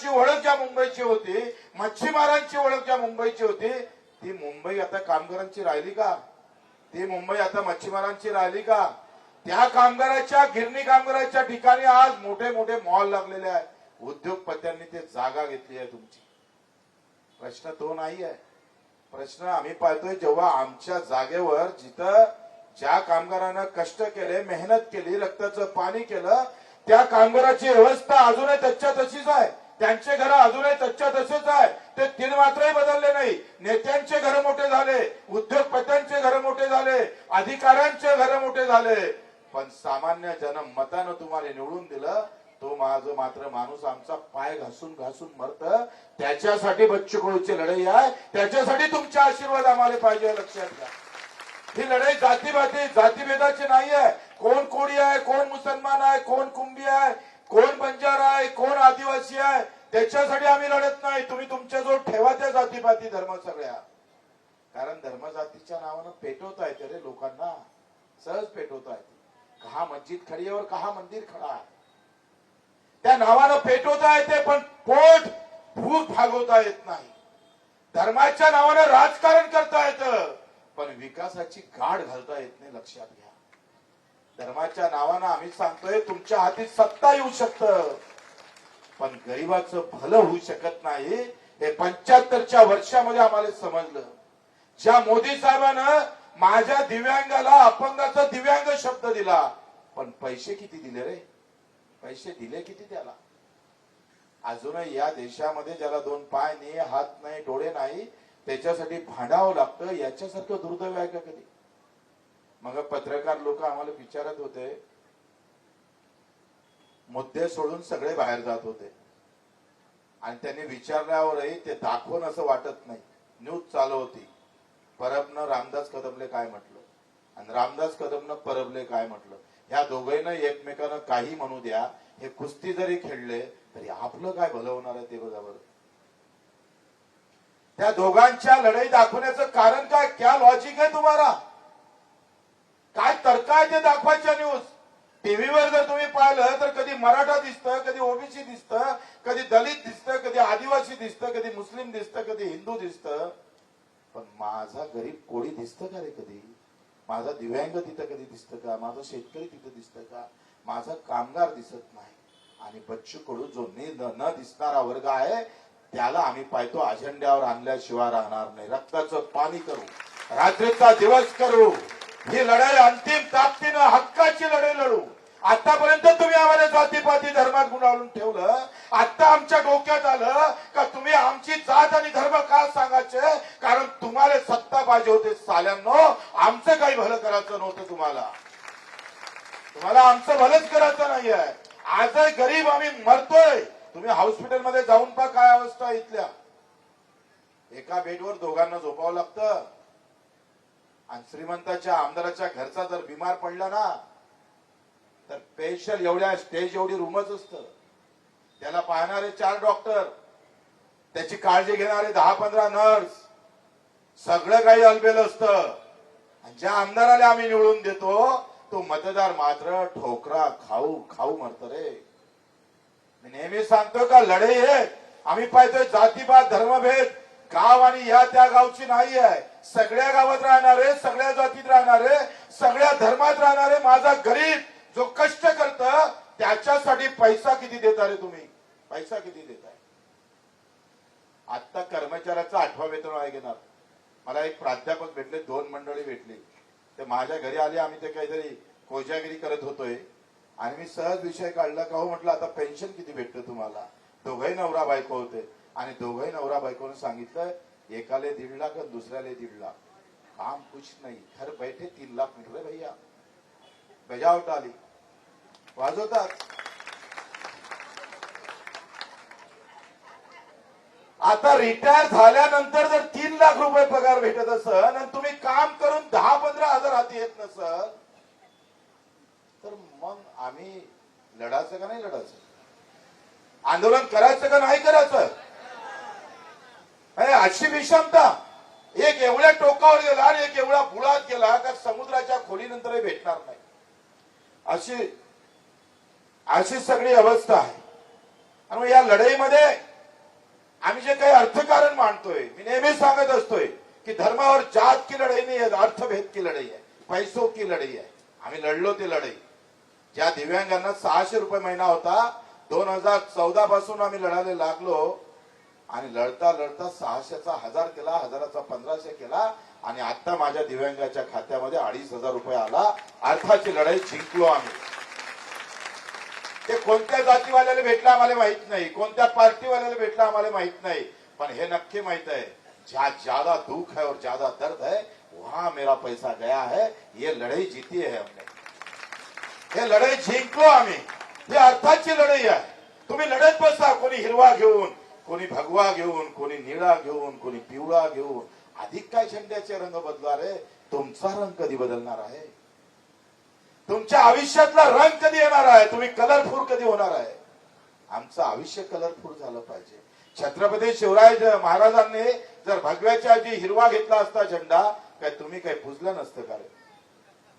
कामगाराची ओळख ज्या मुंबईची होती मच्छीमारांची ओळख ज्या मुंबईची होती ती मुंबई आता कामगारांची राहिली का? ती मुंबई आता मच्छीमारांची राहिली का? त्या कामगाराच्या गिरणी कामगाराच्या ठिकाणी आज मोठे मोठे मॉल लागलेले आहेत. उद्योगपत्यांनी ते जागा घेतली आहे तुमची. प्रश्न तो नाही आहे. प्रश्न आम्ही पाहतोय जेव्हा आमच्या जागेवर जिथं ज्या कामगारांना कष्ट केले मेहनत केली रक्ताचं पाणी केलं त्या कामगाराची व्यवस्था अजूनही तच्च्या तशीच आहे. त्यांचे घर अजूनही तच्च्या तसेच आहे. ते तीन मात्रही बदलले नाही. नेत्यांचे घर मोठे झाले. उद्योगपत्यांचे घर मोठे झाले. अधिकाऱ्यांचे घर मोठे झाले. पण सामान्य जन मतानं तुम्हाला निवडून दिलं तो माझं मात्र माणूस आमचा पाय घासून घासून मरत. त्याच्यासाठी बच्चू कडूची लढाई आहे. त्याच्यासाठी तुमचे आशीर्वाद आम्हाला पाहिजे लक्षात घ्या. ही लढाई जातीभाती जातीभेदाची नाही आहे कोण कोळी आहे कोण मुसलमान आहे कोण कुंभी आहे कोण बंजारा आहे कोण आदिवासी आहे त्याच्यासाठी आम्ही लढत नाही. तुम्ही तुमच्या जो ठेवा त्या जातीपाती धर्म सगळ्या. कारण धर्म जातीच्या नावानं पेटवता येते रे लोकांना. सहज पेटवता येते कहा मस्जिद खडी और कहा मंदिर खडा आहे. त्या नावानं पेटवता येते पण पोट भूक भागवता येत नाही. धर्माच्या नावानं राजकारण करता येतं पण विकासाची गाठ घालता येत नाही लक्षात घ्या. धर्माच्या नावानं आम्ही सांगतोय तुमच्या हाती सत्ता येऊ शकत. पण गरीबाचं भलं होऊ शकत नाही हे पंच्याहत्तरच्या वर्षामध्ये आम्हाला समजलं. ज्या मोदी साहेबानं माझ्या दिव्यांगाला अपंगाचा दिव्यांग शब्द दिला पण पैसे किती दिले रे? पैसे दिले किती त्याला? अजूनही या देशामध्ये ज्याला दोन पाय नाही हात नाही डोळे नाही त्याच्यासाठी भांडावं लागतं याच्यासारखं दुर्दैव आहे का कधी? मग पत्रकार लोक आम्हाला विचारत होते. मुद्दे सोडून सगळे बाहेर जात होते. आणि त्यांनी विचारल्यावरही ते दाखवून असं वाटत नाही. न्यूज चालू होती. परबनं रामदास कदमले काय म्हटलं? आणि रामदास कदमनं परबले काय म्हटलं? ह्या दोघांना एकमेकांना काही म्हणू द्या. हे कुस्ती जरी खेळले तरी आपलं काय भलं होणार आहे ते बघा बरं. त्या दोघांच्या लढाई दाखवण्याचं कारण काय? क्या लॉजिक आहे तुम्हाला? काय तर्क आहे ते दाखवायच्या न्यूज टीव्हीवर जर तुम्ही पाहिलं तर कधी मराठा दिसतं कधी ओबीसी दिसतं कधी दलित दिसतं कधी आदिवासी दिसतं कधी मुस्लिम दिसतं कधी हिंदू दिसतं. पण माझा गरीब कोळी दिसतं का रे कधी? माझा दिव्यांग तिथं कधी दिसतं का? माझा शेतकरी तिथं दिसतं का? माझा कामगार दिसत नाही. आणि बच्चू कडू जो न न दिसणारा वर्ग आहे त्याला आम्ही पाहतो अजेंड्यावर आणल्याशिवाय राहणार नाही. रक्ताचं पाणी करू. रात्रीचा दिवस करू. ही लढाई अंतिम ताकदीनं हक्काची लढाई लढू. आतापर्यंत तुम्ही आम्हाला जातीपाती धर्मात गुणावून ठेवलं. आता आमच्या डोक्यात आलं का तुम्ही आमची जात आणि धर्म का सांगायचे? कारण तुम्हाला सत्ता पाहिजे होते साल्यांनो. आमचं काही भलं करायचं नव्हतं तुम्हाला. तुम्हाला आमचं भलंच करायचं नाहीये. आजही गरीब आम्ही मरतोय तुम्ही हॉस्पिटलमध्ये जाऊन पहा काय अवस्था इथल्या. एका बेडवर दोघांना झोपावं लागतं. आणि श्रीमंताच्या आमदाराच्या घरचा जर बिमार पडला ना तर पेशल एवढ्या स्टेज एवढी रूमच असत. त्याला पाहणारे चार डॉक्टर त्याची काळजी घेणारे दहा पंधरा नर्स सगळं काही अलबेल असतं. आणि ज्या आमदाराला आम्ही निवडून देतो तो मतदार मात्र ठोकरा खाऊ खाऊ मरतो रे. मी नेहमी सांगतो का लढाई आहे आम्ही पाहतोय जातीपात धर्मभेद. गाव आणि या त्या गावची नाही आहे. सगळ्या गावात राहणारे सगळ्या जातीत राहणारे सगळ्या धर्मात राहणारे माझा गरीब जो कष्ट करत त्याच्यासाठी पैसा किती देता रे तुम्ही? पैसा किती देताय? आता कर्मचाऱ्याचा आठवा वेतन आहे घेणार. मला एक प्राध्यापक भेटले दोन मंडळी भेटली. ते माझ्या घरी आले आम्ही ते काहीतरी कोजागिरी करत होतोय. आणि मी सहज विषय काढला का हो म्हटलं आता पेन्शन किती भेटतं तुम्हाला? दोघही नवरा बायको होते. आणि दोघही नवरा बायकोनं सांगितलं एकाले दीड लाख आणि दुसऱ्याले दीड लाख. काम कुछ नाही. घर बैठे तीन लाख मिल रहे भैया. बजावट आली. वाजवतात. आता रिटायर झाल्यानंतर जर तीन लाख रुपये पगार भेटत असल आणि तुम्ही काम करून दहा पंधरा हजार हाती येत नसल तर मग आम्ही लढायचं का नाही लढायचं? आंदोलन करायचं का नाही करायचं? अरे अशी विषमता एक एवढ्या टोकावर गेला आणि एक एवढ्या बुळात गेला का समुद्राच्या खोलीनंतरही भेटणार नाही. अशी अशी सगळी अवस्था आहे. आणि या लढाईमध्ये आम्ही जे काही अर्थकारण मांडतोय मी नेहमी सांगत असतोय की धर्मावर जात की लढाई नाही आहे अर्थभेद की लढाई आहे पैसो की लढाई आहे. आम्ही लढलो ती लढाई. ज्या दिव्यांगांना सहाशे रुपये महिना होता दोन हजार चौदा पासून आम्ही लढायला लागलो आणि लढता लढता सहाशेचा हजार केला हजाराचा पंधराशे केला आणि आता माझ्या दिव्यांगाच्या खात्यामध्ये अडीच हजार रुपये आला. अर्थाची लढाई जिंकलो आम्ही. ते कोणत्या जातीवाल्याला भेटलं आम्हाला माहीत नाही कोणत्या पार्टीवाल्याला भेटलं आम्हाला माहीत नाही पण हे नक्की माहीत आहे ज्या ज्यादा दुःख है और ज्यादा दर्द है वहां मेरा पैसा गया है ये लढाई जीती है हमने. हे लढाई जिंकलो आम्ही. ही अर्थाची लढाई आहे. तुम्ही लढत बसा कोणी हिरवा घेऊन. कोणी भगवा घेऊन कोणी निळा घेऊन कोणी पिवळा घेऊन अधिक काय झेंड्याचे रंग बदलणार आहे तुमचा रंग कधी बदलणार आहे? तुमच्या आयुष्यातला रंग कधी येणार आहे? तुम्ही कलरफुल कधी होणार आहे? आमचं आयुष्य कलरफुल झालं पाहिजे. छत्रपती शिवराय महाराजांनी जर भगव्याच्या जी हिरवा घेतला असता झेंडा काय तुम्ही काही पुजलं नसतं का रे?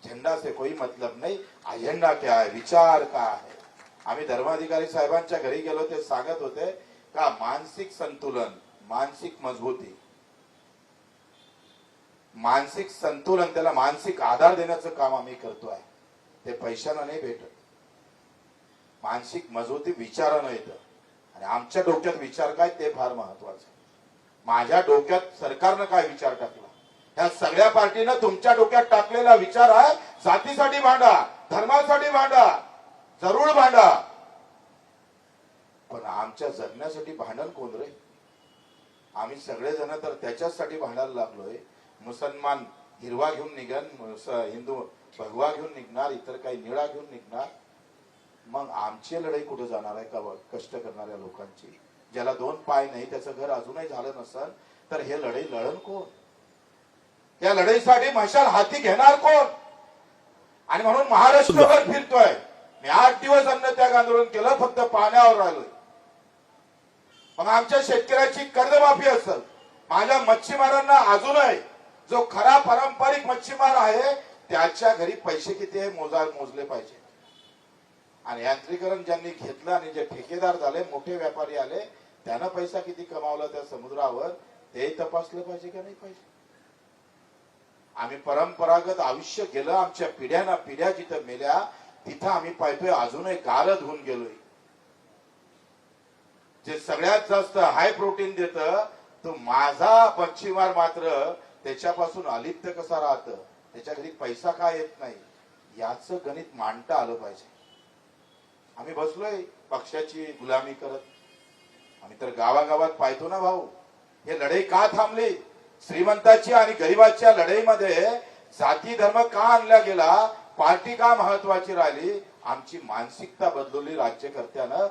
झेंडा से कोई मतलब नाही. अजेंडा क्या है विचार का आहे? आम्ही धर्माधिकारी साहेबांच्या घरी गेलो ते सांगत होते का मानसिक संतुलन मानसिक मजबूती? मानसिक संतुलन त्याला मानसिक आधार देण्याचं काम आम्ही करतोय. ते पैशानं नाही भेटत. मानसिक मजबूती विचारानं येतं. आणि आमच्या डोक्यात विचार काय ते फार महत्वाचं माझ्या डोक्यात सरकारनं काय विचार टाकला? ह्या सगळ्या पार्टीनं तुमच्या डोक्यात टाकलेला विचार आहे जातीसाठी भांडा धर्मासाठी भांडा जरूर भांडा. पण आमच्या जगण्यासाठी भांडण कोण रे? आम्ही सगळेजण तर त्याच्याचसाठी भांडायला लागलोय. मुसलमान हिरवा घेऊन निघन हिंदू भगवा घेऊन निघणार इतर काही निळा घेऊन निघणार. मग आमची लढाई कुठे जाणार आहे का कष्ट करणाऱ्या लोकांची? ज्याला दोन पाय नाही त्याचं घर अजूनही झालं नसल तर हे लढाई लढण कोण? या लढाईसाठी मशाल हाती घेणार कोण? आणि म्हणून महाराष्ट्रभर फिरतोय. मी आठ दिवस अन्न त्याग आंदोलन केलं फक्त पाण्यावर राहिलोय. मग आमच्या शेतकऱ्याची कर्जमाफी असेल. माझ्या मच्छीमारांना अजूनही जो खरा पारंपरिक मच्छीमार आहे त्याच्या घरी पैसे किती आहे मोजा मोजले पाहिजे. आणि यांत्रिकरण ज्यांनी घेतलं आणि जे ठेकेदार झाले मोठे व्यापारी आले त्यानं पैसा किती कमावला त्या समुद्रावर ते तपासलं पाहिजे का नाही पाहिजे. आम्ही परंपरागत आयुष्य गेलं आमच्या पिढ्याना पिढ्या जिथं मेल्या तिथं आम्ही पाहतोय अजूनही गारद होऊन गेलोय. जे सगळ्यात जास्त हाय प्रोटीन देतं तो माझा मच्छीमार मात्र त्याच्यापासून अलिप्त कसा राहत? त्याच्या घरी पैसा का येत नाही? याच गणित मांडता आलं पाहिजे. आम्ही बसलोय पक्षाची गुलामी करत. आम्ही तर गावागावात पाहतो ना भाऊ. हे लढाई का थांबली? श्रीमंताची आणि गरिबाच्या लढाईमध्ये जाती धर्म का आणला गेला? पार्टी का महत्वाची राहिली? आमची मानसिकता बदलवली राज्यकर्त्यानं.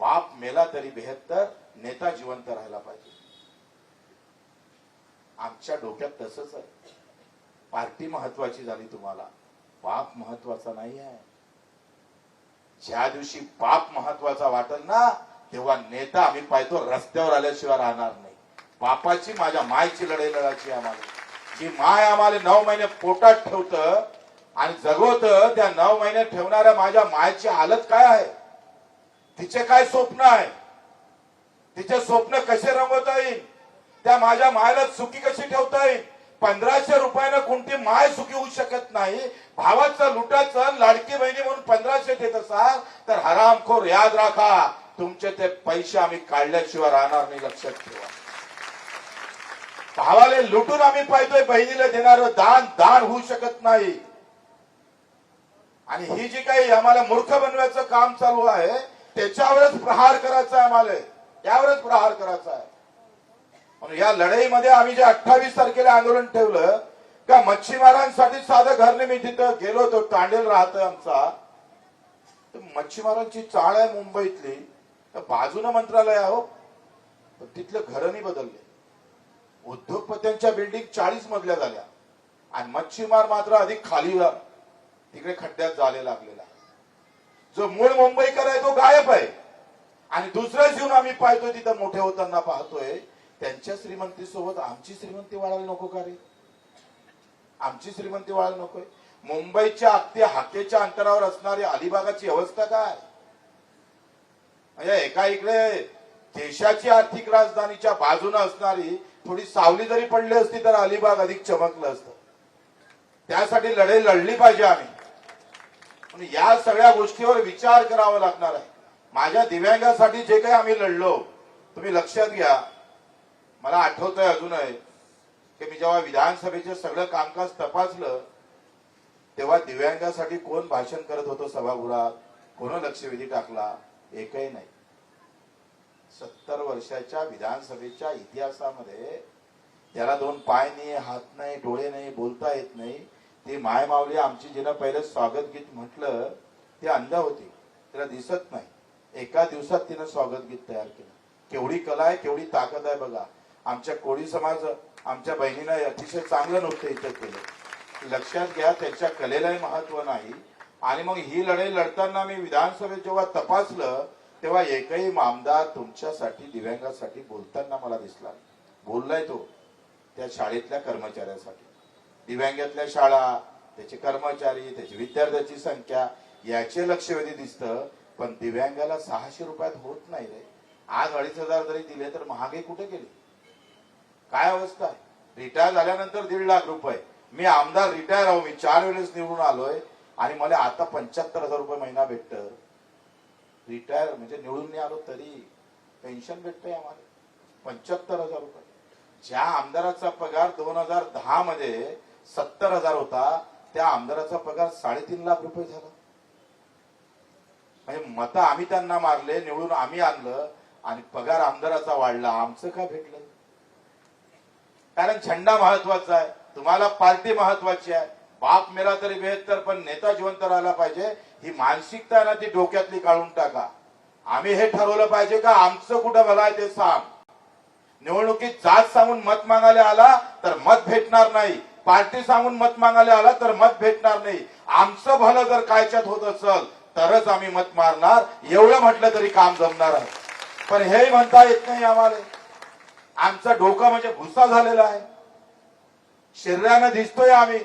बाप मेला तरी बेहत्तर नेता जिवंत राहायला पाहिजे. आमच्या डोक्यात तसंच आहे. पार्टी महत्वाची झाली तुम्हाला. बाप महत्त्वाचा नाही आहे. ज्या दिवशी बाप महत्त्वाचा वाटेल ना तेव्हा नेता आम्ही पाहतो रस्त्यावर आल्याशिवाय राहणार नाही. बापाची माझ्या मायची लढाई लढायची आम्हाला. जी माय आम्हाला नऊ महिने पोटात ठेवतं आणि जगवत त्या नऊ महिने ठेवणाऱ्या माझ्या मायची हालत काय आहे? तिचे काय स्वप्न आहे? तिचे स्वप्न कसे रंगवता येईल? त्या माझ्या मायला सुखी कशी ठेवता येईल? पंधराशे रुपयानं कोणती माय सुखी होऊ शकत नाही? भावाचं लुटाचं लाडकी बहिणी म्हणून पंधराशे देत असाल तर हरामखोर याद राखा. तुमचे ते पैसे आम्ही काढल्याशिवाय राहणार नाही लक्षात ठेवा. भावाले लुटून आम्ही पाहतोय बहिणीला देणार दान दान होऊ शकत नाही. आणि ही जी काही आम्हाला मूर्ख बनवायचं काम चालू आहे त्याच्यावरच प्रहार करायचा आहे आम्हाला त्यावरच प्रहार करायचा आहे. म्हणून या लढाईमध्ये आम्ही जे अठ्ठावीस तारखेला आंदोलन ठेवलं का मच्छीमारांसाठी साधं घर नाही मी तिथं गेलो होतो. तांडेल राहत आमचा. तर मच्छीमारांची चाळ आहे मुंबईतली. तर बाजूनं मंत्रालय आहे हो. पण तिथलं घरं नाही बदलले. उद्योगपत्यांच्या बिल्डिंग चाळीस मजल्या झाल्या. आणि मच्छीमार मात्र अधिक खाली तिकडे खड्ड्यात जाले लागले. जो मूळ मुंबईकर आहे तो गायब आहे. आणि दुसरं जीवन आम्ही पाहतोय तिथं मोठे होताना पाहतोय त्यांच्या श्रीमंती सोबत आमची श्रीमंती वाढायला नको का रे? आमची श्रीमंती वाढायला नकोय मुंबईच्या अगदी हाकेच्या अंतरावर असणारी अलिबागाची अवस्था काय? म्हणजे एका इकडे देशाची आर्थिक राजधानीच्या बाजूने असणारी थोडी सावली जरी पडली असती तर अलिबाग अधिक चमकलं असतं. त्यासाठी लढाई लढली पाहिजे आम्ही. या सगळ्या गोष्टीवर विचार करावा लागणार आहे. माझ्या दिव्यांगासाठी जे काही आम्ही लढलो तुम्ही लक्षात घ्या. मला आठवतंय अजूनही की मी जेव्हा विधानसभेचे सगळं कामकाज तपासलं तेव्हा दिव्यांगासाठी कोण भाषण करत होतं सभागृहात? कोण लक्षवेधी टाकला? एकही नाही. सत्तर वर्षाच्या विधानसभेच्या इतिहासामध्ये त्याला दोन पाय नाही हात नाही डोळे नाही बोलता येत नाही. ती माय माऊली आमची जिनं पहिलं स्वागत गीत म्हटलं ती अंध होती. तिला दिसत नाही. एका दिवसात तिनं स्वागत गीत तयार केलं. केवढी कला आहे केवढी ताकद आहे बघा. आमच्या कोळी समाज आमच्या बहिणीनं अतिशय चांगलं नृत्य इथं केलं. लक्षात घ्या त्याच्या कलेलाही महत्त्व नाही. आणि मग ही लढाई लढताना मी विधानसभेत जेव्हा तपासलं तेव्हा एकही आमदार तुमच्यासाठी दिव्यांगासाठी बोलताना मला दिसला बोललाय तो त्या शाळेतल्या कर्मचाऱ्यासाठी. दिव्यांगातल्या शाळा त्याचे कर्मचारी त्याची विद्यार्थ्याची संख्या याचे लक्षवेधी दिसतं पण दिव्यांगाला सहाशे रुपयात होत नाही रे. आज अडीच हजार जरी दिले तर महागाई कुठे गेली? काय अवस्था आहे? रिटायर झाल्यानंतर दीड लाख रुपये. मी आमदार रिटायर आहो मी चार वेळेस निवडून आलोय आणि मला आता पंच्याहत्तर हजार रुपये महिना भेटत. रिटायर म्हणजे निवडून नाही आलो तरी पेन्शन भेटतंय आम्हाला. पंच्याहत्तर हजार रुपये. ज्या आमदाराचा पगार दोन हजार दहा मध्ये सत्तर हजार होता त्या आमदाराचा पगार साडेतीन लाख रुपये झाला. म्हणजे मतं आम्ही त्यांना मारले निवडून आम्ही आणलं आणि पगार आमदाराचा वाढला. आमचं का भेटलं? कारण झेंडा महत्त्वाचा आहे. तुम्हाला पार्टी महत्वाची आहे. बाप मेला तरी बेहत्तर पण नेता जिवंत राहिला पाहिजे. ही मानसिकता ना ती डोक्यातली काढून टाका. आम्ही हे ठरवलं पाहिजे का आमचं कुठं भला आहे ते सांग. निवडणुकीत जात सांगून मत मागायला आला तर मत भेटणार नाही. पार्टी सांगून मत मागायला आला तर मत भेटणार नाही. आमचं भलं जर कायच्यात होत असल तरच आम्ही मत मारणार. एवढं म्हटलं तरी काम जमणार आहे. पण हे म्हणता येत नाही आम्हाला. आमचा डोका म्हणजे भुसा झालेला आहे. शरीरानं दिसतोय आम्ही.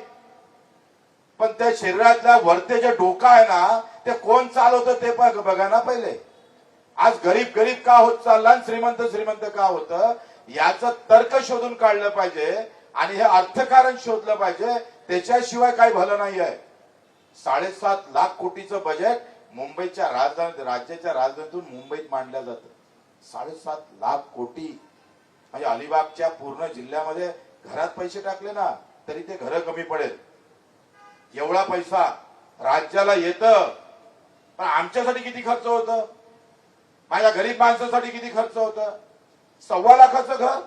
पण त्या शरीरातल्या वरते जे डोका आहे ना ते कोण चालवतं ते पण बघा ना पहिले. आज गरीब गरीब का होत चालला आणि श्रीमंत श्रीमंत का होतं? याचं तर्क शोधून काढलं पाहिजे. आणि हे अर्थकारण शोधलं पाहिजे त्याच्याशिवाय काही भलं नाही आहे साडेसात लाख कोटीचं बजेट मुंबईच्या राजधानी राज्याच्या राजधानीतून मुंबईत मांडलं जातं. साडेसात लाख कोटी. म्हणजे अलिबागच्या पूर्ण जिल्ह्यामध्ये घरात पैसे टाकले ना तरी ते घर कमी पडेल. एवढा पैसा राज्याला येत. पण आमच्यासाठी किती खर्च होत? माझ्या गरीब माणसासाठी किती खर्च होत? सव्वा लाखाचं घर?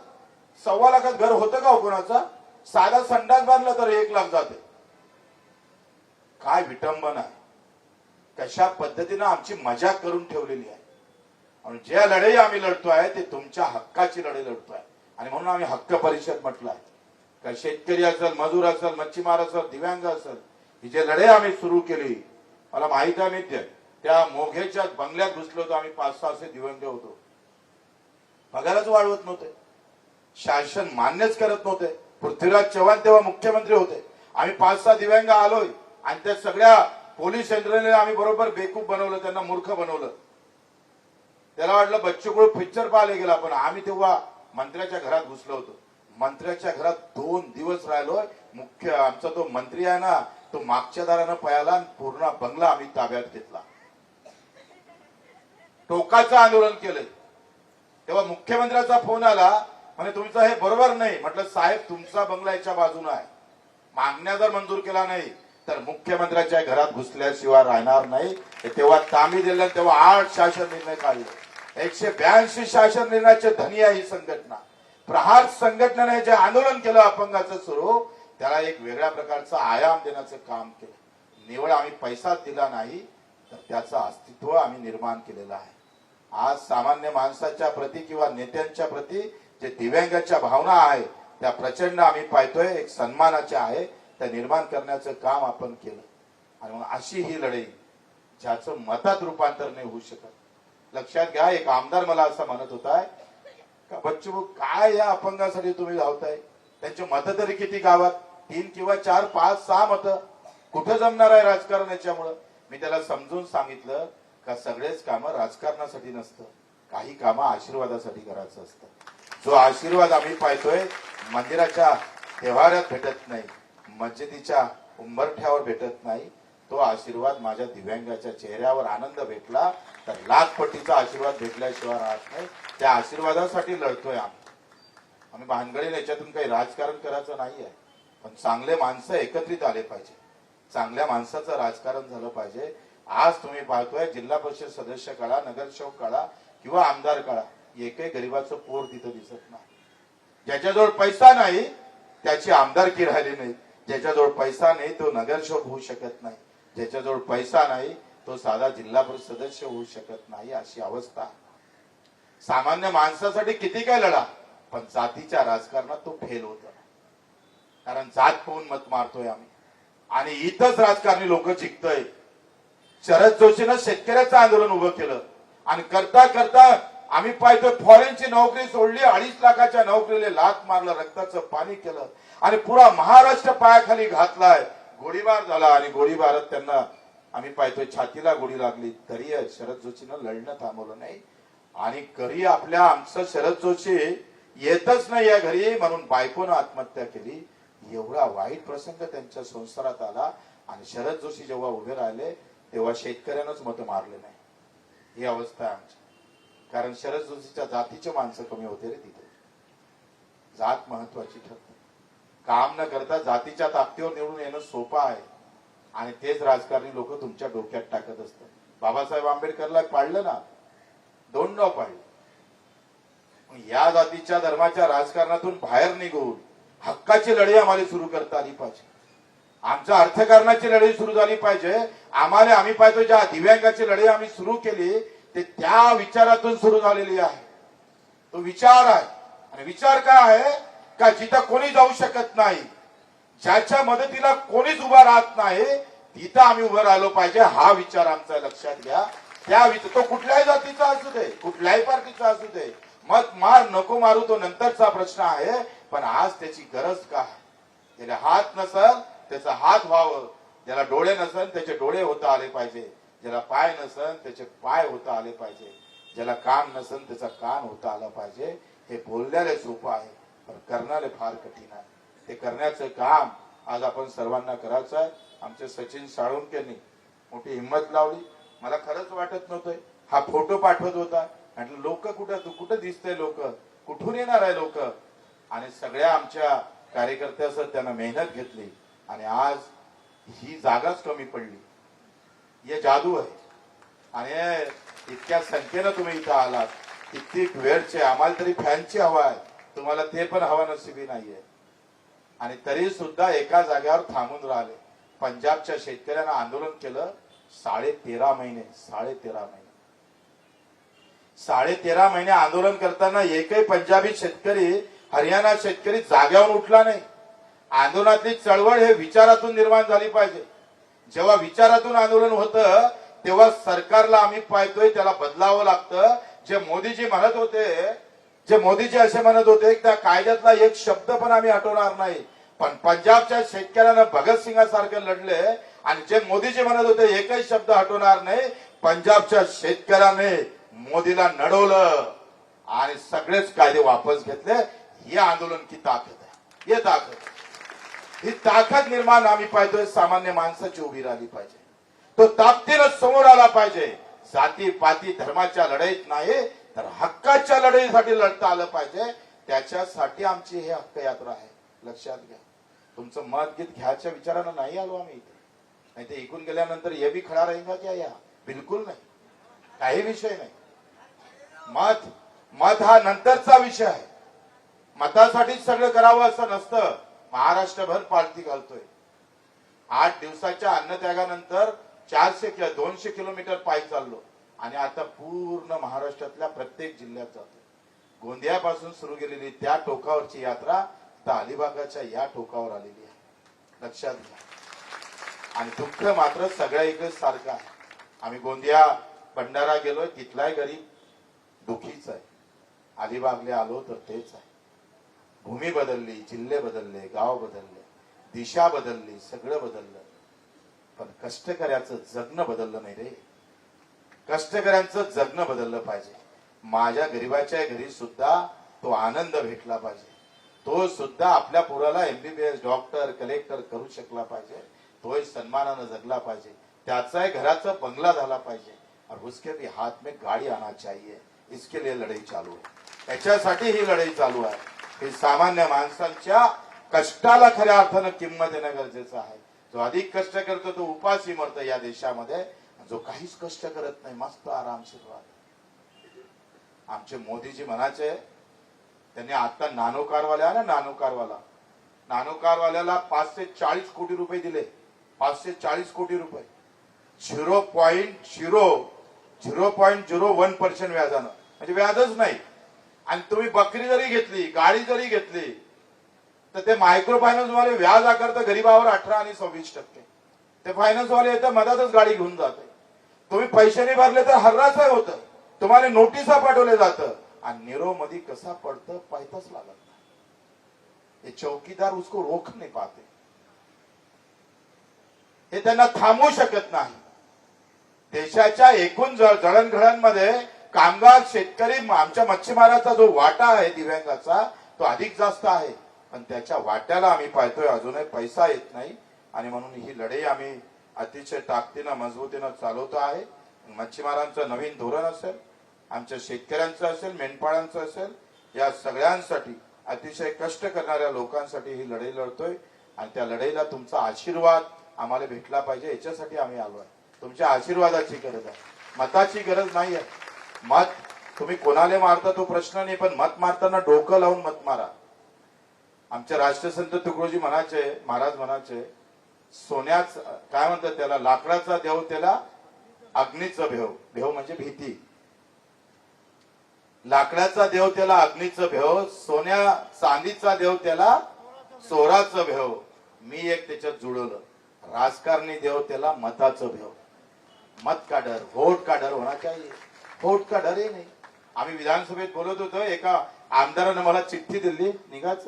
सव्वा लाखात घर होतं का हो कोणाचा? साधा संडास बांधला तर एक लाख जाते. काय विटंबना. आहे कशा पद्धतीनं आमची मजा करून ठेवलेली आहे. आणि ज्या लढाई आम्ही लढतोय ते तुमच्या हक्काची लढाई लढतोय आणि म्हणून आम्ही हक्क परिषद म्हटलं आहे. का शेतकरी असेल मजूर असेल मच्छीमार असेल दिव्यांग असेल ही जे लढाई आम्ही सुरू केली मला माहीत आहे मी ते- त्या मोघेच्या बंगल्यात घुसलो होतो आम्ही पाच सहा असे दिव्यांग होतो. पगारच वाढवत नव्हते. शासन मान्यच करत नव्हते. पृथ्वीराज चव्हाण तेव्हा मुख्यमंत्री होते. आम्ही पाच सहा दिव्यांग आलोय. आणि त्या सगळ्या पोलीस यंत्रणेला आम्ही बरोबर बेकूफ बनवलं त्यांना मूर्ख बनवलं. त्याला वाटलं बच्चूकडू पिक्चर पाहायला गेला पण आम्ही तेव्हा मंत्र्याच्या घरात घुसलो होतो. मंत्र्याच्या घरात दोन दिवस राहिलोय मुख्य आमचा तो मंत्री आहे ना तो मागच्या दारानं पळाला पूर्ण बंगला आम्ही ताब्यात घेतला. टोकाचं आंदोलन केलंय तेव्हा मुख्यमंत्र्याचा फोन आला म्हणजे तुमचं हे बरोबर नाही. म्हटलं साहेब तुमचा बंगला याच्या बाजूला आहे. मागण्या जर मंजूर केला नाही तर मुख्यमंत्र्याच्या घरात घुसल्याशिवाय राहणार नाही. तेव्हा तामी दिलं तेव्हा आठ शासन निर्णय काढले. एकशे ब्याऐंशी शासन निर्णयाचे धनी आहे ही संघटना. प्रहार संघटनेने जे आंदोलन केलं अपंगाचं सुरू त्याला एक वेगळ्या प्रकारचा आयाम देण्याचं काम केलं. निवड आम्ही पैसा दिला नाही तर त्याचं अस्तित्व आम्ही निर्माण केलेलं आहे. आज सामान्य माणसाच्या प्रती किंवा नेत्यांच्या प्रती जे दिव्यांगाच्या भावना आहे त्या प्रचंड आम्ही पाहतोय एक सन्मानाच्या आहे त्या निर्माण करण्याचं काम आपण केलं. आणि मग अशी ही लढाई ज्याचं मतात रूपांतर नाही होऊ शकत. लक्षात घ्या एक आमदार मला असं म्हणत होता का बच्चू काय या अपंगासाठी तुम्ही धावताय? त्यांचे मतं तरी किती गावात? तीन किंवा चार पाच सहा मतं. कुठं जमणार आहे राजकारण याच्यामुळं? मी त्याला समजून सांगितलं का सगळेच कामं राजकारणासाठी नसतं. काही कामं आशीर्वादासाठी करायचं असतं. जो आशीर्वाद आम्ही पाहतोय मंदिराच्या देवाऱ्यात भेटत नाही मस्जिदीच्या उंबरठ्यावर भेटत नाही तो आशीर्वाद माझ्या दिव्यांगाच्या चेहऱ्यावर आनंद भेटला तर लाख पटीचा आशीर्वाद भेटल्याशिवाय राहत नाही. त्या आशीर्वादासाठी लढतोय आम्ही. आम्ही भानगडीने याच्यातून काही राजकारण करायचं नाही आहे पण चांगले माणसं एकत्रित आले पाहिजे. चांगल्या माणसाचं राजकारण झालं पाहिजे. आज तुम्ही पाहतोय जिल्हा परिषद सदस्य काळा नगरसेवक काळा किंवा आमदार काळा एकही गरीबाचं पोर तिथं दिसत नाही. ज्याच्याजवळ पैसा नाही त्याची आमदारकी राहिली नाही. ज्याच्याजवळ पैसा नाही तो नगरसेवक होऊ शकत नाही. ज्याच्याजवळ पैसा नाही तो साधा जिल्हा परिषद सदस्य होऊ शकत नाही अशी अवस्था. सामान्य माणसासाठी किती काय लढा? पण जातीच्या राजकारणात तो फेल होतो. कारण जात पाहून मत मारतोय आम्ही. आणि इथंच राजकारणी लोक जिंकतोय. शरद जोशीनं शेतकऱ्याचं आंदोलन उभं केलं. आणि करता करता आम्ही पाहतोय फॉरेनची नोकरी सोडली अडीच लाखाच्या नोकरीला लात मारलं रक्ताचं पाणी केलं. आणि पुरा महाराष्ट्र पायाखाली घातलाय. गोळीबार झाला आणि गोळीबारात त्यांना आम्ही पाहतोय छातीला गोळी लागली. तरी शरद जोशीनं लढणं थांबवलं नाही. आणि घरी आपल्या आमचं शरद जोशी येतच नाही या घरी म्हणून बायकोनं आत्महत्या केली. एवढा वाईट प्रसंग त्यांच्या संसारात आला. आणि शरद जोशी जेव्हा उभे राहिले तेव्हा शेतकऱ्यानंच मत मारले नाही. ही अवस्था आहे आमची. कारण शरद जोशीच्या जातीचे माणसं कमी होते रे तिथे. जात महत्वाची ठरते. काम न करता जातीच्या ताकदीवर निवडून येणं सोपं आहे. आणि तेच राजकारणी लोक तुमच्या डोक्यात टाकत असतात. बाबासाहेब आंबेडकरला पाळलं ना? दोन डाव पाळलं. या जातीच्या धर्माच्या राजकारणातून बाहेर निघून हक्काची लढाई आम्हाला सुरू करता आली पाहिजे. आमच्या अर्थकारणाची लढाई सुरू झाली पाहिजे. आम्हाला आम्ही पाहतो ज्या दिव्यांगाची लढाई आम्ही सुरू केली ते त्या विचारातून सुरू झालेली आहे. तो विचार आहे. आणि विचार काय आहे? का जिथं कोणी जाऊ शकत नाही ज्याच्या मदतीला कोणीच उभा राहत नाही तिथं आम्ही उभं राहिलो पाहिजे. हा विचार आमचा लक्षात घ्या. त्या तो कुठल्याही जातीचा असू दे कुठल्याही पार्टीचा असू दे. मत मार नको मारू तो नंतरचा प्रश्न आहे. पण आज त्याची गरज काय? त्याला हात नसल त्याचा हात व्हावं. ज्याला डोळे नसल त्याचे डोळे होता आले पाहिजे. ज्याला पाय नसन त्याचे पाय होता आले पाहिजे. ज्याला कान नसन त्याचा कान होता आला पाहिजे. हे बोलण्याला सोपं आहे पण करणारे फार कठीण आहे. ते करण्याचं काम आज आपण सर्वांना करायचं आहे. आमचे सचिन साळुंकेंनी मोठी हिंमत लावली. मला खरंच वाटत नव्हतं. हा फोटो पाठवत होता. म्हटलं लोक कुठं कुठं दिसतंय लोक? कुठून येणार आहे लोक? आणि सगळ्या आमच्या कार्यकर्त्यासह त्यांना मेहनत घेतली. आणि आज ही जागाच कमी पडली. हे जादू आहे. आणि इतक्या संख्येनं तुम्ही इथं आलात. कित्येक वेळचे आम्हाला तरी फॅनची हवा आहे. तुम्हाला ते पण हवा नसिबी नाहीये. आणि तरी सुद्धा एका जागेवर थांबून राहिले. पंजाबच्या शेतकऱ्यांना आंदोलन केलं साडे तेरा महिने साडे तेरा महिने. साडे तेरा महिने आंदोलन करताना एकही पंजाबी शेतकरी हरियाणा शेतकरी जाग्यावर उठला नाही. आंदोलनातली चळवळ हे विचारातून निर्माण झाली पाहिजे. जेव्हा विचारातून आंदोलन होतं तेव्हा सरकारला आम्ही पाहतोय त्याला बदलावं लागतं. जे मोदीजी म्हणत होते जे मोदीजी असे म्हणत होते त्या कायद्यातला एक शब्द पण आम्ही हटवणार नाही. पण पंजाबच्या शेतकऱ्यानं भगतसिंगासारखे लढले आणि जे मोदीजी म्हणत होते एकही शब्द हटवणार नाही. पंजाबच्या शेतकऱ्याने मोदीला नडवलं आणि सगळेच कायदे वापस घेतले. हे आंदोलन की ताकद आहे. हे ताकद आहे. ही ताकद निर्माण आम्ही पाहतोय सामान्य माणसाची उभी राहिली पाहिजे. तो ताकदीनं समोर आला पाहिजे. जाती पाती धर्माच्या लढाईत नाही तर हक्काच्या लढाईसाठी लढता आलं पाहिजे. त्याच्यासाठी आमची हे हक्क यात्रा आहे. लक्षात घ्या. तुमचं मत गीत घ्यायच्या विचारानं नाही आलो आम्ही इथे. नाही ते ऐकून गेल्यानंतर हे बी खडा राहील का क्या या? बिलकुल नाही. काही विषय नाही. मत मत हा नंतरचा विषय आहे. मतासाठीच सगळं करावं असं नसतं. महाराष्ट्रभर पालथी घालतोय. आठ दिवसाच्या अन्नत्यागानंतर चारशे किलो दोनशे किलोमीटर पायी चाललो. आणि आता पूर्ण महाराष्ट्रातल्या प्रत्येक जिल्ह्यात जातो गोंदियापासून सुरू केलेली त्या टोकावरची यात्रा आता अलिबागाच्या या टोकावर आलेली आहे. लक्षात घ्या. आणि दुःख मात्र सगळ्या इकडे सारखं आहे. आम्ही गोंदिया भंडारा गेलोय. तिथलाही गरीब दुखीच आहे. अलिबागले आलो तर तेच आहे. भूमी बदलली जिल्हे बदलले गाव बदलले दिशा बदलली सगळं बदललं. पण कष्टकऱ्याचं जगणं बदललं नाही रे. कष्टकऱ्यांचं जगणं बदललं पाहिजे. माझ्या गरीबाच्या घरी सुद्धा तो आनंद भेटला पाहिजे. तो सुद्धा आपल्या पुराला एमबीबीएस डॉक्टर कलेक्टर करू शकला पाहिजे. तोही सन्मानानं जगला पाहिजे. त्याचाही घराचा बंगला झाला पाहिजे. और उसके भी हाथ में गाड़ी आना चाहिए इसके लिए लढाई चालू आहे. त्याच्यासाठी ही लढाई चालू आहे. हे सामान्य माणसांच्या कष्टाला खऱ्या अर्थानं किंमत देणं गरजेचं आहे. जो अधिक कष्ट करतो तो उपाशी मरतो या देशामध्ये. जो काहीच कष्ट करत नाही मस्त आरामशीर राहतो. आमचे मोदीजी म्हणायचे त्यांनी आता नानो आला नानोकारवाला. नानोकारवाल्याला नानो कारवाला नानो कारवाल्याला पाचशे चाळीस कोटी रुपये दिले. पाचशे चाळीस कोटी रुपये. Zero point zero zero point zero one percent व्याजानं. म्हणजे व्याजच नाही. आणि तुम्ही बकरी जरी घेतली गाडी जरी घेतली तर ते मायक्रो फायनान्स वाले व्याज आकारतं गरीबावर अठरा आणि सव्वीस टक्के. ते फायनान्स वाले येतं मधातच गाडी घेऊन जाते. तुम्ही पैसे नाही भरले तर हर्राच होतं. तुम्हाला नोटिसा पाठवले जातं. आणि निरो मध्ये कसा पडतं पाहताच लागत नाही. हे चौकीदार उसको रोख नाही पाहते. हे त्यांना थांबवू शकत नाही. देशाच्या एकूण ज- जळणघळणमध्ये कामगार शेतकरी आमच्या मच्छीमाराचा जो वाटा आहे दिव्यांगाचा तो अधिक जास्त आहे. पण त्याच्या वाट्याला आम्ही पाहतोय अजूनही पैसा येत नाही. आणि म्हणून ही लढाई आम्ही अतिशय ताकदीनं मजबूतीनं चालवतो आहे. मच्छीमारांचं नवीन धोरण असेल आमच्या शेतकऱ्यांचं असेल मेंढपाळांचं असेल या सगळ्यांसाठी अतिशय कष्ट करणाऱ्या लोकांसाठी ही लढाई लढतोय. आणि त्या लढाईला तुमचा आशीर्वाद आम्हाला भेटला पाहिजे याच्यासाठी आम्ही आलो आहे. तुमच्या आशीर्वादाची गरज आहे. मताची गरज नाही आहे. मत तुम्ही कोणाला मारता तो प्रश्न नाही पण मत मारताना डोकं लावून मत मारा. आमचे राष्ट्रसंत तुकडोजी म्हणाचे महाराज म्हणाचे सोन्याच काय म्हणतात त्याला लाकडाचा देव त्याला अग्नीचं भेव. भेव म्हणजे भीती. लाकडाचा देव त्याला अग्नीचं भेव सोन्या चांदीचा देव त्याला चोराचं भेव. मी एक त्याच्यात जुळवलं. राजकारणी देव त्याला मताचं भेव. मत का डर? वोट का डर? होना चाहिए फोट का डर ही नाही. आम्ही विधानसभेत बोलत होतो एका आमदारानं मला चिठ्ठी दिली निघाच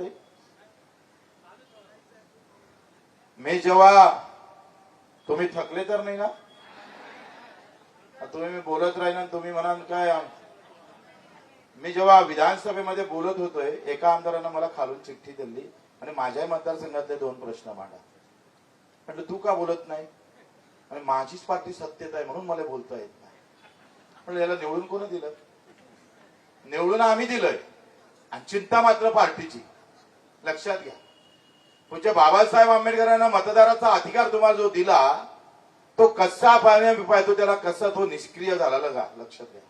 मी जेव्हा तुम्ही थकले तर नाही ना? तुम्ही मी बोलत राहील आणि तुम्ही म्हणाल काय मी जेव्हा विधानसभेमध्ये बोलत होतोय एका आमदारानं मला खालून चिठ्ठी दिली आणि माझ्या मतदारसंघातले दोन प्रश्न मांडा. म्हटलं तू का बोलत नाही? आणि माझीच पार्टी सत्तेत आहे म्हणून मला बोलता येत नाही याला निवडून कोणी दिलं? निवडून आम्ही दिलंय. आणि चिंता मात्र पार्टीची. लक्षात घ्या. पूज्य बाबासाहेब आंबेडकरांना मतदाराचा अधिकार तुम्हाला जो दिला तो कसा पाहिजे त्याला कसा तो निष्क्रिय झाला लक्षात घ्या.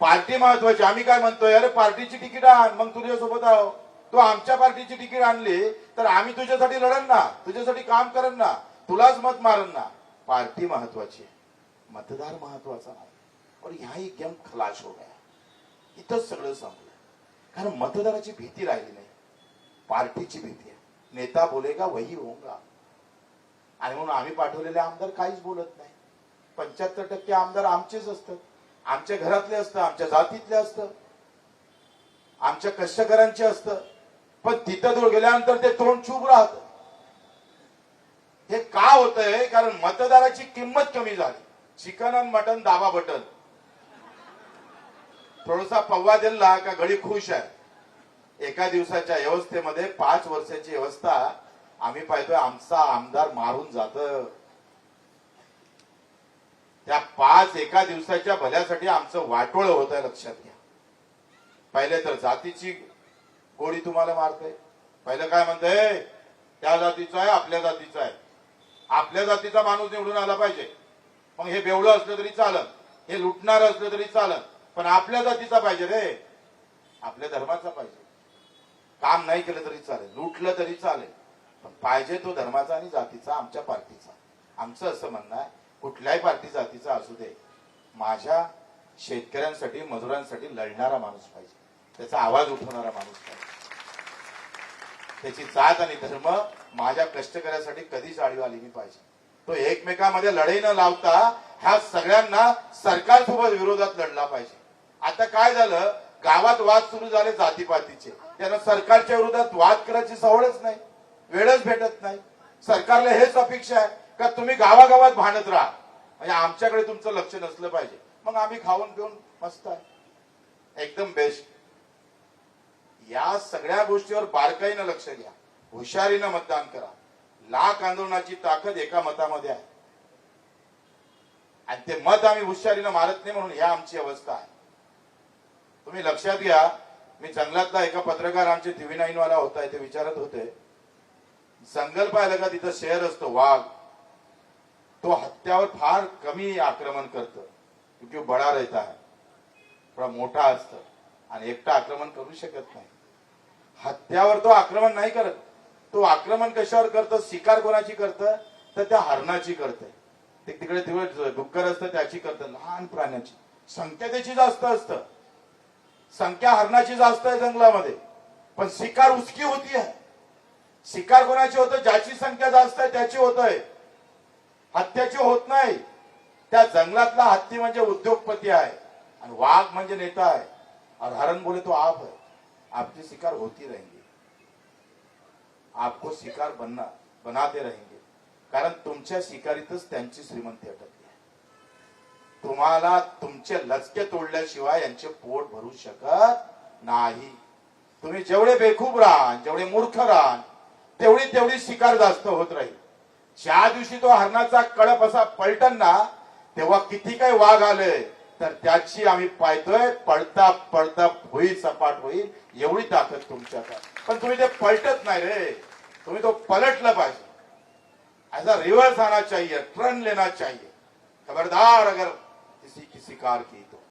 पार्टी महत्वाची. आम्ही काय म्हणतोय अरे पार्टीची तिकीट आण मग तुझ्यासोबत आहो. तू आमच्या पार्टीची तिकीट आणली तर आम्ही तुझ्यासाठी लढन ना तुझ्यासाठी काम करन ना तुलाच मत मारन ना. पार्टी महत्वाची आहे. मतदार महत्त्वाचा नाही. और यहाही गेम खलाश हो गया. इथंच सगळं संपलं. कारण मतदाराची भीती राहिली नाही. पार्टीची भीती आहे. नेता बोलेगा वही होगा आणि म्हणून आम्ही पाठवलेले आमदार काहीच बोलत नाही. पंच्याहत्तर टक्के आमदार आमचेच असतात. आमच्या घरातले असतं आमच्या जातीतले असतं. आमच्या कष्टकऱ्यांचे असतं. पण तिथं दूर गेल्यानंतर ते तोंड चूप राहत. हे का होतंय? कारण मतदाराची किंमत कमी झाली. चिकन आणि मटन दाबा बटन. थोडासा पव्वा दिला का घडी खुश आहे. एका दिवसाच्या व्यवस्थेमध्ये पाच वर्षाची व्यवस्था आम्ही पाहतोय आमचा आमदार मारून जात. त्या पाच एका दिवसाच्या भल्यासाठी आमचं वाटोळ होत आहे लक्षात घ्या. पहिले तर जातीची गोडी तुम्हाला मारते पहिलं काय म्हणतंय त्या जातीचा आहे आपल्या जातीचा आहे. आपल्या जातीचा माणूस निवडून आला पाहिजे. मग हे बेवळं असलं तरी चालत हे लुटणार असलं तरी चालत पण आपल्या जातीचा पाहिजे रे. आपल्या धर्माचा पाहिजे. काम नाही केलं तरी चालेल लुटलं तरी चालेल पण पाहिजे तो धर्माचा आणि जातीचा आमच्या पार्टीचा. आमचं असं म्हणणं आहे कुठल्याही पार्टी जातीचा असू दे माझ्या शेतकऱ्यांसाठी मजुरांसाठी लढणारा माणूस पाहिजे. त्याचा आवाज उठवणारा माणूस पाहिजे. त्याची जात आणि धर्म माझ्या कष्टकऱ्यासाठी कधीच आळीव आली नाही पाहिजे. तो एकमेकांमध्ये लढाई न लावता ह्या सगळ्यांना सरकारसोबत विरोधात लढला पाहिजे. आता काय झालं? गावात वाद सुरू झाले जातीपातीचे. त्यांना सरकारच्या विरोधात वाद करायची सवडच नाही. वेळच भेटत नाही. सरकारला हेच अपेक्षा आहे का तुम्ही गावागावात भांडत राहा. म्हणजे आमच्याकडे तुमचं लक्ष नसलं पाहिजे. मग आम्ही खाऊन पिऊन मस्त आहे. एकदम बेस्ट या सगळ्या गोष्टीवर बारकाईनं लक्ष द्या. हुशारीनं मतदान करा. लाख आंदोलनाची ताकद एका मतामध्ये आहे. आणि ते मत आम्ही हुशारीनं मारत नाही म्हणून ह्या आमची अवस्था आहे. तुम्ही लक्षात घ्या मी जंगलातला एका पत्रकार आमचे टीव्ही नाईन वाला होता ते विचारत होते. जंगल पाहिलं का तिथं शेअर असतो वाघ? तो हत्यावर फार कमी आक्रमण करतं. क्योंकि बडा रहता है थोडा मोठा असतं आणि एकटा आक्रमण करू शकत नाही. हत्यावर तो आक्रमण नाही करत. तो आक्रमण कशावर करतो? शिकार कोणाची करतं? तर त्या हरणाची करते ते तिकडे तिकडे डुक्कर असतं त्याची करतं लहान प्राण्याची. संख्या त्याची जास्त असतं. संख्या हरणाची जास्त आहे जंगलामध्ये. पण शिकार उसकी होती आहे. शिकार कोणाची होतं? ज्याची संख्या जास्त आहे त्याची होत आहे हत्याची होत नाही. त्या जंगलातला हत्ती म्हणजे उद्योगपती आहे. आणि वाघ म्हणजे नेता आहे. और हरण बोले तो आप है आपकी शिकार होती रहेंगी आपको शिकार बनना बनाते रहेंगे कारण तुमच्या शिकारीतच त्यांची श्रीमंती अटकली. तुम्हाला तुमचे लचके तोडल्याशिवाय यांचे पोट भरू शकत नाही. तुम्ही जेवढे बेखूब राहाल जेवढे मूर्ख राहाल तेवढी तेवढी शिकार जास्त होत राहील. ज्या दिवशी तो हरणाचा कळप असा पलटन ना तेव्हा किती काही वाघ आले तर त्याची आम्ही पाहतोय पळता पळता होईल सपाट होईल एवढी ताकद तुमच्यात पण तुम्ही ते पलटत नाही रे. तुम्ही तो पलटलं पाहिजे. ऐसा रिवर्स आना चाहिए ट्रन लेना चाहिए खबरदार अगर किसी की शिकार की। तो